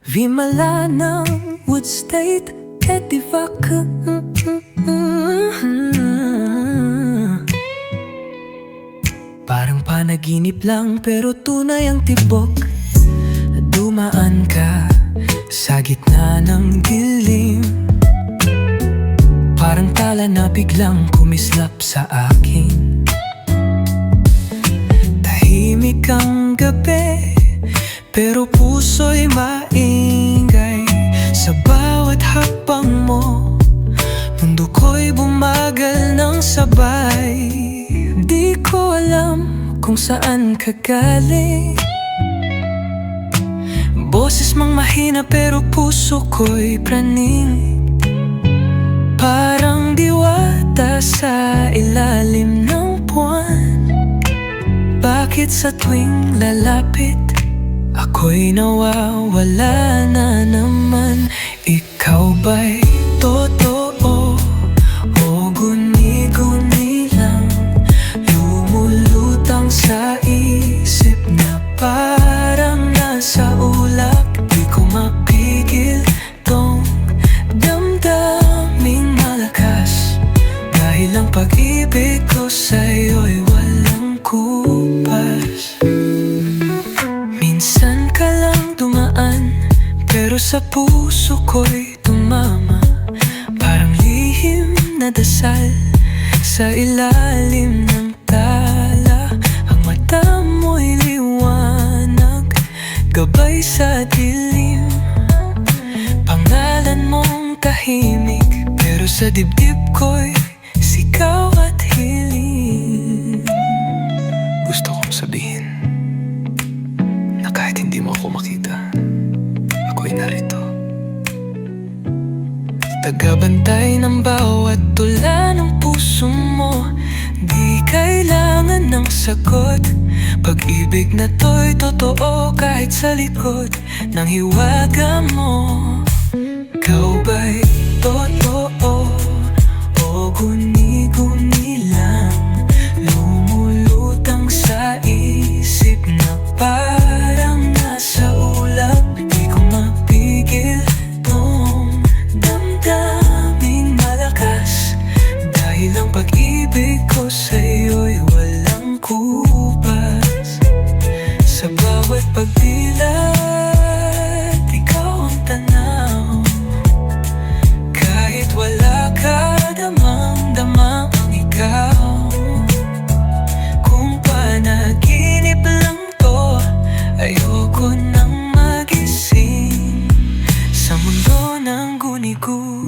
Vimala ng Wood State Edivac Parang panaginip lang pero tunay ang tibok. Dumaan ka sa gitna ng dilim. Parang tala na biglang kumislap sa akin. Tahimik ang gabi Pero puso'y maingay sabay. Di ko alam kung saan ka galing. Boses mang mahina pero puso ko'y praning. Parang diwata sa ilalim ng buwan. Bakit sa tuwing lalapit Ako'y nawawala na naman? Ikaw ba'y sa'yo'y walang kupas. Minsan ka lang dumaan Pero sa puso ko'y tumama Parang lihim na dasal Sa ilalim ng tala. Ang mata mo'y liwanag Gabay sa dilim. Pangalan mong tahimik Pero sa dibdib ko'y narito. Tagabantay ng bawat tula ng puso mo Di kailangan ng sagot. Pag-ibig na to'y totoo kahit sa likod Ng hiwaga mo. Ikaw ba'y totoo o guni 你哭